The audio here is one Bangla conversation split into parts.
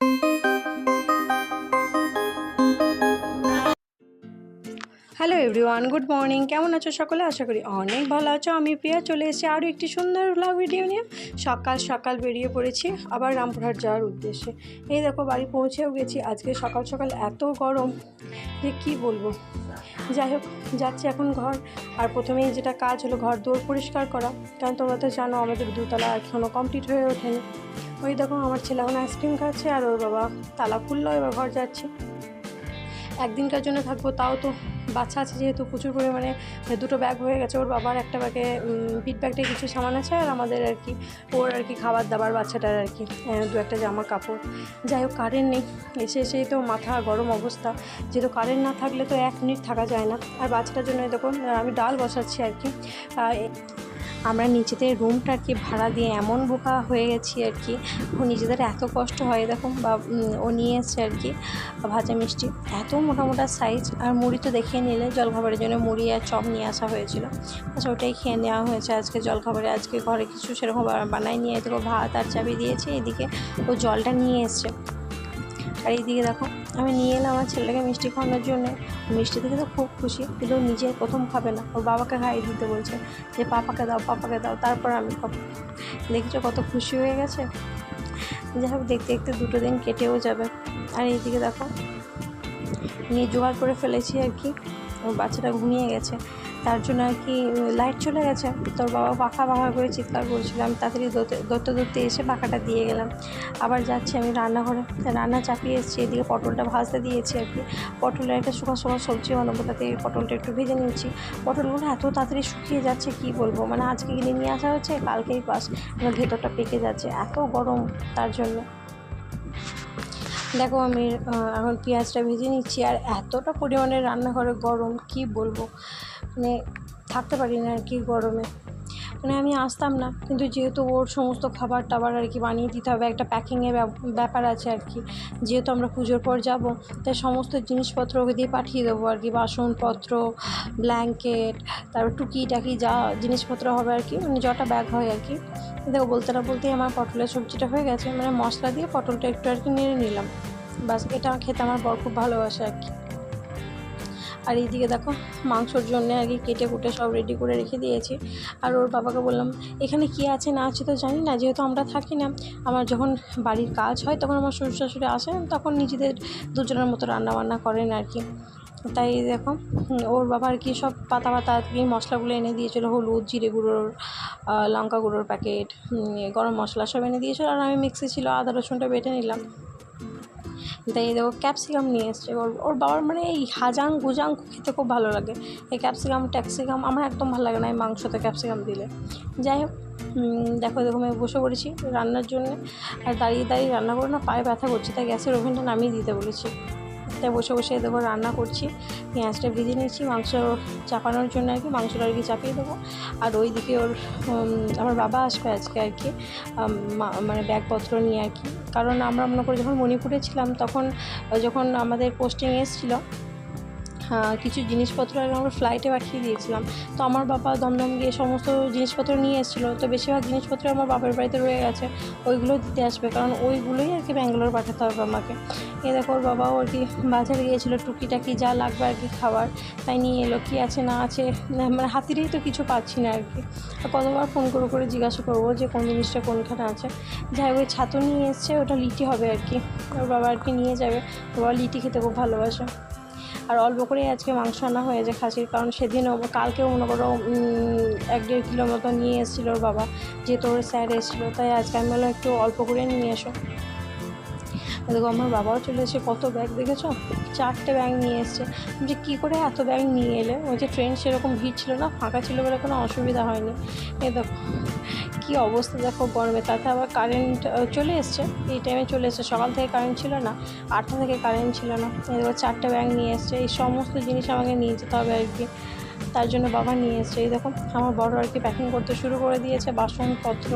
Thank you. Hello everyone good morning কেমন আছো সকলে? আশা করি অনেক ভালো আছো। আমি প্রিয়া, চলে এসেছি আরও একটি সুন্দর ব্লগ ভিডিও নিয়ে। সকাল সকাল বেরিয়ে পড়েছি, আবার রামপুরহাট যাওয়ার উদ্দেশ্যে। এই দেখো, বাড়ি পৌঁছেও গেছি। আজকে সকাল সকাল এত গরম যে কি বলব? যাই হোক, যাচ্ছি এখন ঘর। আর প্রথমেই যেটা কাজ হলো ঘর দৌড় পরিষ্কার করা। কারণ তোমরা তো জানো, আমাদের দুতলা এখনও কমপ্লিট হয়ে ওঠেনি। ওই দেখো, আমার ছেলে এখন আইসক্রিম খাচ্ছে আর ওর বাবা তালা খুললো, এবার ঘর যাচ্ছি। একদিনকার জন্য থাকব, তাও তো বাচ্চা আছে যেহেতু প্রচুর পরিমাণে মানে দুটো ব্যাগ হয়ে গেছে ওর বাবার, একটা ব্যাগে পিট কিছু সামান আছে আর আমাদের আর কি, ওর আর কি খাবার দাবার বাচ্চাটার আর কি দু একটা জামা কাপড় যাই হোক, কারেন্ট নেই, এসে এসেই তো মাথা গরম অবস্থা। যেহেতু কারেন্ট না থাকলে তো এক মিনিট থাকা যায় না। আর বাচ্চাটার জন্য দেখুন, আমি ডাল বসাচ্ছি আর কি। আমরা নিজেদের রুমটা আর কি ভাড়া দিয়ে এমন বোকা হয়ে গেছি আর কি। ও নিজেদের এত কষ্ট হয় দেখুন বা ও নিয়ে এসছে আর কি, ভাজা মিষ্টি। এত মোটা মোটা সাইজ আর মুড়ি তো দেখিয়ে নিলে জলখাবারের জন্য মুড়ি আর চপ নিয়ে আসা হয়েছিল। আচ্ছা ওটাই খেয়ে নেওয়া হয়েছে আজকে জলখাবারে। আজকে ঘরে কিছু সেরকম বানাই নিয়ে দেখো ভাত আর চাবি দিয়েছে, এদিকে ও জলটা নিয়ে এসছে। আর এইদিকে দেখো, আমি নিয়ে এলাম আমার ছেলেকে মিষ্টি খাওয়ানোর জন্য। মিষ্টি থেকে তো খুব খুশি, কিন্তু নিজে প্রথম খাবে না। ওর বাবাকে খাইয়ে দিতে বলছে যে, পাপাকে দাও পাপাকে দাও, তারপর আমি খাব। দেখছ কত খুশি হয়ে গেছে? যাই হোক, দেখতে দেখতে দুটো দিন কেটেও যাবে। আর এইদিকে দেখো, নিয়ে জোগাড় করে ফেলেছি আর কি। ওর বাচ্চাটা ঘুমিয়ে গেছে। তার জন্য আর কি লাইট চলে গেছে। তোর বাবা পাখা পাখা করে চিৎকার করছিল আমি তাড়াতাড়ি দৌড়তে দৌড়তে এসে পাখাটা দিয়ে গেলাম। আবার যাচ্ছি আমি রান্নাঘরে। রান্না চাপিয়ে এসেছি, এদিকে পটলটা ভাজতে দিয়েছি আর কি। পটলের একটা শুকা শুকা সবজি বানাবো, তাতে পটলটা একটু ভেজে নিচ্ছি। পটলগুলো এত তাড়াতাড়ি শুকিয়ে যাচ্ছে, কি বলব? মানে আজকে কিনে নিয়ে আসা হচ্ছে কালকেই পাস ভেতরটা পেকে যাচ্ছে, এত গরম তার জন্য। দেখো আমি এখন পেঁয়াজটা ভেজে নিচ্ছি, আর এতটা পরিমাণে রান্নাঘরে গরম, কি বলব? মানে থাকতে পারি না আর কি গরমে। মানে আমি আসতাম না, কিন্তু যেহেতু ওর সমস্ত খাবার টাবার আর কি বানিয়ে দিতে হবে, একটা প্যাকিংয়ের ব্যাপার আছে আর কি। যেহেতু আমরা পুজোর পর যাব, তাই সমস্ত জিনিসপত্র ওকে দিয়ে পাঠিয়ে দেবো আর কি। বাসনপত্র ব্ল্যাঙ্কেট তারপর টুকি টাকি যা জিনিসপত্র হবে আর কি মানে যটা ব্যাগ হয় আর কি। দেখো, বলতে না বলতেই আমার পটলের সবজিটা হয়ে গেছে মানে মশলা দিয়ে পটলটা একটু আর কি নেড়ে নিলাম। বাস, এটা খেতে আমার বর খুব ভালোবাসে আর কি। আর এইদিকে দেখো মাংসর জন্য আর কি কেটে কুটে সব রেডি করে রেখে দিয়েছি। আর ওর বাবাকে বললাম, এখানে কী আছে না আছে তো জানি না, যেহেতু আমরা থাকি না, আমার যখন বাড়ির কাজ হয় তখন আমার শ্বশুর শাশুড়ি আসেন তখন নিজেদের দুজনের মতো রান্না বান্না করেন আর কি। তাই দেখো, ওর বাবা আর কি সব পাতা পাতা কি মশলাগুলো এনে দিয়েছিল, হলুদ, জিরে গুঁড়োর লঙ্কা গুঁড়োর প্যাকেট গরম মশলা সব এনে দিয়েছিল, আর আমি মিক্সি ছিল আদা রসুনটা বেটে নিলাম। তাই দেখো ক্যাপসিকাম নিয়ে এসছে। ওর ওর বাবার মানে এই হাজাং গুজাং খেতে খুব ভালো লাগে। এই ক্যাপসিকাম ট্যাক্সিকাম আমার একদম ভালো লাগে না, এই মাংসতে ক্যাপসিকাম দিলে। যাই হোক দেখো দেখো আমি বসে পড়েছি রান্নার জন্য। আর দাঁড়িয়ে দাঁড়িয়ে রান্না করে না, পায়ে ব্যথা করছে, তাই গ্যাসের ওভেনটা নামিয়ে দিতে বলেছি। তাই বসে বসে দেখো রান্না করছি। পেঁয়াজটা ভেজে নিয়েছি, মাংস চাপানোর জন্য আর কি, মাংসটা আর কি চাপিয়ে দেবো। আর ওইদিকে ওর আমার বাবা আসবে আজকে আর কি মানে ব্যাগপত্র নিয়ে আর কি। কারণ আমরা মনে করি যখন মণিপুরে ছিলাম, তখন যখন আমাদের পোস্টিং এসেছিল কিছু জিনিসপত্র আগে আমরা ফ্লাইটে পাঠিয়ে দিয়েছিলাম। তো আমার বাবা দমদম গিয়ে সমস্ত জিনিসপত্র নিয়ে এসেছিল। তো বেশিরভাগ জিনিসপত্র আমার বাপের বাড়িতে রয়ে গেছে। ওইগুলো দিতে আসবে, কারণ ওইগুলোই আর কি ব্যাঙ্গালোর পাঠাতে হবে আমাকে। এ দেখো, ওর বাবাও আর কি বাজারে গিয়েছিল টুকিটাকি, যা লাগবে আর কি খাবার, তাই নিয়ে এলো। কী আছে, না আছে মানে হাতিরেই তো কিছু পাচ্ছি না আর কি। কতবার ফোন করে করে জিজ্ঞাসা করব যে কোন জিনিসটা কোনখানে আছে। যাই ওই ছাতু নিয়ে এসছে, ওটা লিটি হবে আর কি। ওর বাবা আর কি নিয়ে যাবে। ওর বাবা লিটি খেতে খুব ভালোবাসে। আর অল্প করেই আজকে মাংস আনা হয়েছে খাসির, কারণ সেদিনও কালকেও মনে করো এক দেড় কিলো মতো নিয়ে এসেছিল ওর বাবা, যেহেতু ওর স্যার এসেছিল, তাই আজকে আমি বললাম একটু অল্প করে নিয়ে এসো। দেখো, আমার বাবাও চলে এসে কত ব্যাগ দেখেছ? চারটে ব্যাগ নিয়ে এসছে। যে কী করে এত ব্যাগ নিয়ে এলে? ওই যে ট্রেন সেরকম ভিড় ছিল না, ফাঁকা ছিল বলে কোনো অসুবিধা হয়নি। এই দেখো কী অবস্থা দেখো গরমে। তাতে আবার কারেন্ট চলে এসছে। এই টাইমে চলে এসছে। সকাল থেকে কারেন্ট ছিল না, আটটা থেকে কারেন্ট ছিল না। এবার চারটে ব্যাগ নিয়ে এসছে। এই সমস্ত জিনিস আমাকে নিয়ে যেতে হবে আর কি। তার জন্য বাবা নিয়ে এসছে। এই দেখুন, আমার বড় আর কি প্যাকিং করতে শুরু করে দিয়েছে। বাসনপত্র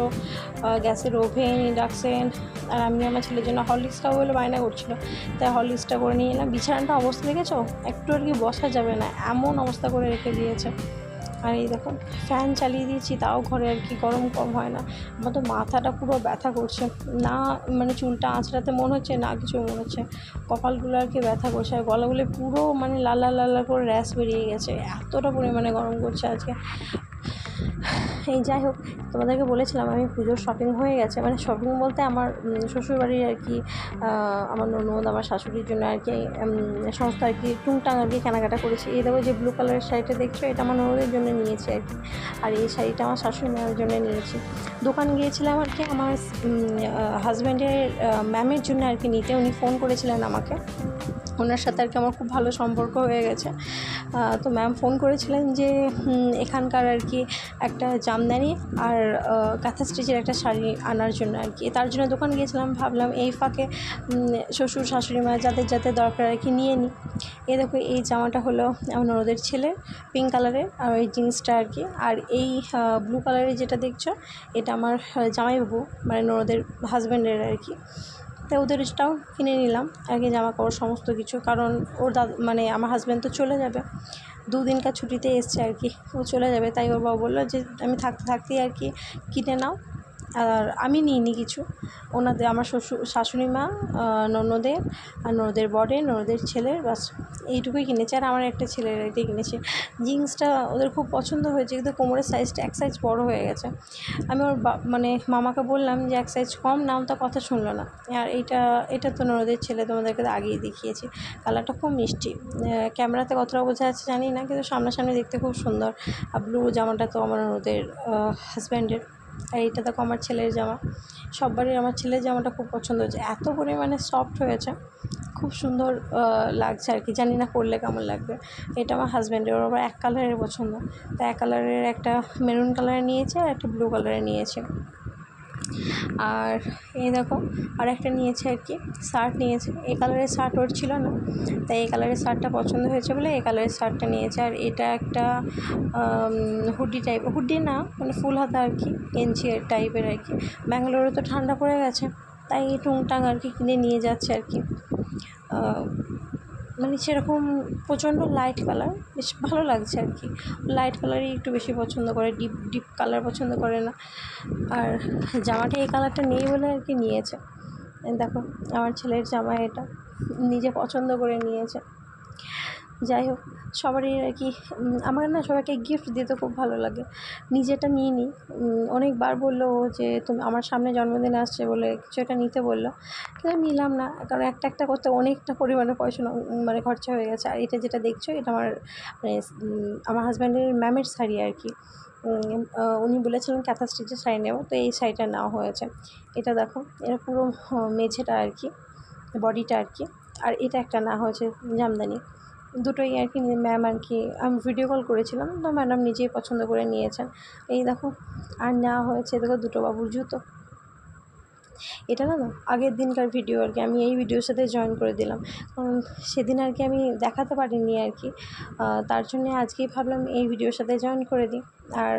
গ্যাসের ওভেন ইন্ডাকশন আর আমি আমার ছেলের জন্য হরলিক্সটাও বলে বায়না করছিল। তাই হরলিক্সটা করে নিয়ে এলাম। বিছানাটা অবস্থা দেখেছ? একটু আর কি বসা যাবে না। এমন অবস্থা করে রেখে দিয়েছে। আর এই দেখো ফ্যান চালিয়ে দিয়েছি, তাও ঘরে আর কি গরম কম হয় না। আমার তো মাথাটা পুরো ব্যথা করছে। না মানে চুলটা আঁচড়াতে মন হচ্ছে, না কিছু মনে হচ্ছে। কপালগুলো আর কি ব্যথা করছে। আর গলাগুলো পুরো মানে লাল লাল লাল করে র্যাশ বেরিয়ে গেছে। এতটা পরিমাণে গরম করছে আজকে। এই যাই হোক, তোমাদেরকে বলেছিলাম আমি পুজোর শপিং হয়ে গেছে। মানে শপিং বলতে আমার শ্বশুরবাড়ির আর কি আমার ননদ, আমার শাশুড়ির জন্য আর কি সমস্ত আর কি, টুংটাং আর কি কেনাকাটা করেছি। এই দেখো যে ব্লু কালারের শাড়িটা দেখছ, এটা আমার ননদের জন্য নিয়েছি আর কি। আর এই শাড়িটা আমার শাশুড়ি মায়ের জন্য নিয়েছি। দোকান গিয়েছিলাম আর কি, আমার হাজব্যান্ডের ম্যামের জন্য আর কি নিতে। উনি ফোন করেছিলেন আমাকে। ওনার সাথে আর কি আমার খুব ভালো সম্পর্ক হয়ে গেছে। তো ম্যাম ফোন করেছিলেন যে এখানকার আর কি একটা জামদানি আর কাঁথা স্টিচের একটা শাড়ি আনার জন্য আর কি। তার জন্য দোকান গিয়েছিলাম, ভাবলাম এই ফাঁকে শ্বশুর, শাশুড়ি মা যাদের যাদের দরকার আর কি নিয়ে নিই। এ দেখো, এই জামাটা হলো আমার ননদের ছেলে পিঙ্ক কালারের আর ওই জিন্সটা আর কি। আর এই ব্লু কালারের যেটা দেখছ, এটা আমার জামাইবাবু মানে ননদের হাজব্যান্ডের আর কি। তাই ওদেরটাও কিনে নিলাম, আগে জামা কাপড় সমস্ত কিছু, কারণ ওর দাদা মানে আমার হাজব্যান্ড তো চলে যাবে। দুদিনকার ছুটিতে এসছে আর কি, ও চলে যাবে, তাই ওর বাবা বলল যে, আমি থাকতে থাকতেই আর কি, কিনে নাও। আর আমি নিইনি কিছু। ওনাদের, আমার শ্বশুর, শাশুড়ি মা ননদের আর ননদের বরের ননদের ছেলের বাস এইটুকুই কিনেছে। আর আমার একটা ছেলের এটাই কিনেছে। জিন্সটা ওদের খুব পছন্দ হয়েছে, কিন্তু কোমরের সাইজটা এক সাইজ বড় হয়ে গেছে। আমি ওর মানে মামাকে বললাম যে, এক সাইজ কম নাও। তা কথা শুনলো না। আর এইটা, এটা তো ননদের ছেলে, তোমাদেরকে আগেই দেখিয়েছি। কালারটা খুব মিষ্টি। ক্যামেরাতে কতটা বোঝা যাচ্ছে জানি না, কিন্তু সামনাসামনি দেখতে খুব সুন্দর। আর ব্লু জামাটা তো আমার ওদের হাজব্যান্ডের আর এইটা দেখো আমার ছেলের জামা। সববারই আমার ছেলের জামাটা খুব পছন্দ হয়েছে। এত পরিমাণে সফট হয়েছে। খুব সুন্দর লাগছে আর কি। জানি না করলে কেমন লাগবে। এটা আমার হাজব্যান্ডের ওর আবার এক কালারের পছন্দ। তো এক কালারের একটা মেরুন কালারের নিয়েছে আর একটা ব্লু কালারের নিয়েছে। আর এই দেখো আর একটা নিয়েছে আর কি, শার্ট নিয়েছে। এই কালারের শার্ট ওর ছিল না, তাই এই কালারের শার্টটা পছন্দ হয়েছে বলে এই কালারের শার্টটা নিয়েছে। আর এটা একটা হুডি টাইপ হুডি না মানে ফুল হাতা আর কি, গেঞ্জি টাইপের আর কি। ব্যাঙ্গালোরে তো ঠান্ডা পড়ে গেছে, তাই টুংটাং আর কি কিনে নিয়ে যাচ্ছে আর কি। মানে সেরকম প্রচণ্ড লাইট কালার বেশ ভালো লাগছে আর কি। লাইট কালারই একটু বেশি পছন্দ করে ডিপ ডিপ কালার পছন্দ করে না। আর জামাটা এই কালারটা নেই বলে আর কি নিয়েছে। দেখো, আমার ছেলের জামা এটা, নিজে পছন্দ করে নিয়েছে। যাই হোক, সবারই আর কি আমার না সবাইকে গিফট দিতে খুব ভালো লাগে। নিজেটা নিয়ে নিই অনেকবার বলল যে, তুমি, আমার সামনে জন্মদিন আসছে বলে কিছু একটা নিতে বলল। কিন্তু নিলাম না, কারণ একটা একটা করতে অনেকটা পরিমাণে পয়সা মানে খরচা হয়ে গেছে। আর এটা যেটা দেখছ, এটা আমার মানে আমার হাজব্যান্ডের ম্যামের শাড়ি আর কি। উনি বলেছিলেন কাঁথা স্টিচের শাড়ি নেব। তো এই শাড়িটা নেওয়া হয়েছে। এটা দেখো, এটা পুরো মেঝেটা আর কি, বডিটা আর কি। আর এটা একটা না হয়েছে জামদানি। দুটোই আর কি ম্যাম আর কি, আমি ভিডিও কল করেছিলাম, তো ম্যাডাম নিজেই পছন্দ করে নিয়েছেন। এই দেখো, আর নেওয়া হয়েছে, দেখো দুটো বাবুর জুতো। এটা না আগের দিনকার ভিডিও আর কি। আমি এই ভিডিওর সাথে জয়েন করে দিলাম। কারণ সেদিন আর কি আমি দেখাতে পারিনি আর কি। তার জন্য আজকেই ভাবলাম এই ভিডিওর সাথে জয়েন করে দিই। আর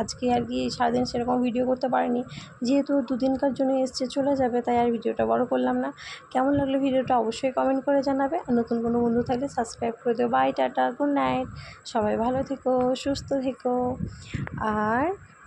আজকে আর কি সারাদিন সেরকম ভিডিও করতে পারিনি। যেহেতু দুদিনকার জন্য এসছে, চলে যাবে, তাই আর ভিডিওটা বড় করলাম না। কেমন লাগল ভিডিওটা অবশ্যই কমেন্ট করে জানাবে। আর নতুন কোনো বন্ধু থাকলে সাবস্ক্রাইব করে দেবো বাই টাটা গুড নাইট সবাই ভালো থেকো, সুস্থ থেকো। আর